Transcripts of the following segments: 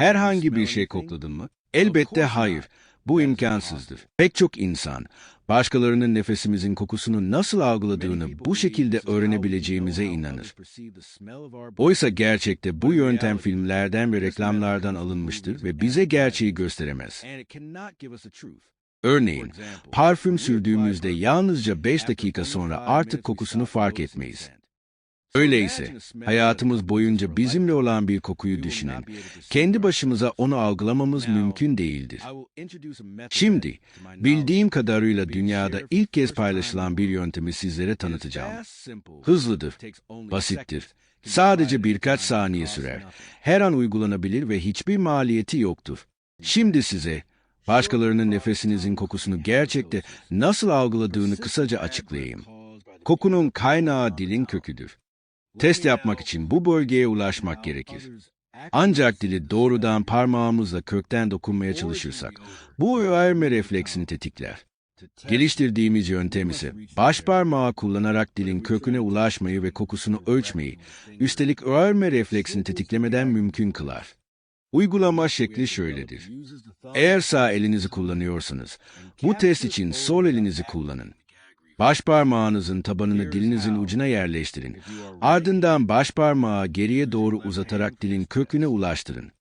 Herhangi bir şey kokladın mı? Elbette hayır. Bu imkansızdır. Pek çok insan, başkalarının nefesimizin kokusunu nasıl algıladığını bu şekilde öğrenebileceğimize inanır. Oysa gerçekte bu yöntem filmlerden ve reklamlardan alınmıştır ve bize gerçeği gösteremez. Örneğin, parfüm sürdüğümüzde yalnızca 5 dakika sonra artık kokusunu fark etmeyiz. Öyleyse, hayatımız boyunca bizimle olan bir kokuyu düşünün. Kendi başımıza onu algılamamız mümkün değildir. Şimdi, bildiğim kadarıyla dünyada ilk kez paylaşılan bir yöntemi sizlere tanıtacağım. Hızlıdır, basittir. Sadece birkaç saniye sürer. Her an uygulanabilir ve hiçbir maliyeti yoktur. Şimdi size başkalarının nefesinizin kokusunu gerçekte nasıl algıladığını kısaca açıklayayım. Kokunun kaynağı dilin köküdür. Test yapmak için bu bölgeye ulaşmak gerekir. Ancak dili doğrudan parmağımızla kökten dokunmaya çalışırsak, bu öğrenme refleksini tetikler. Geliştirdiğimiz yöntem ise baş parmağı kullanarak dilin köküne ulaşmayı ve kokusunu ölçmeyi, üstelik öğrenme refleksini tetiklemeden mümkün kılar. Uygulama şekli şöyledir. Eğer sağ elinizi kullanıyorsanız, bu test için sol elinizi kullanın. Baş parmağınızın tabanını dilinizin ucuna yerleştirin. Ardından baş parmağı geriye doğru uzatarak dilin köküne ulaştırın.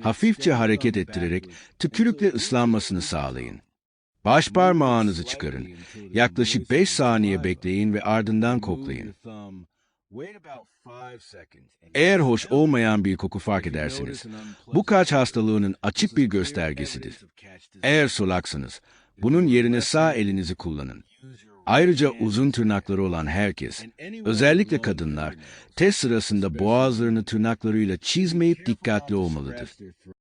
Hafifçe hareket ettirerek tükürükle ıslanmasını sağlayın. Baş parmağınızı çıkarın. Yaklaşık 5 saniye bekleyin ve ardından koklayın. Eğer hoş olmayan bir koku fark ederseniz, bu kaç hastalığının açık bir göstergesidir. Eğer solaksınız, bunun yerine sağ elinizi kullanın. Ayrıca uzun tırnakları olan herkes, özellikle kadınlar, test sırasında boğazlarını tırnaklarıyla çizmeyip dikkatli olmalıdır.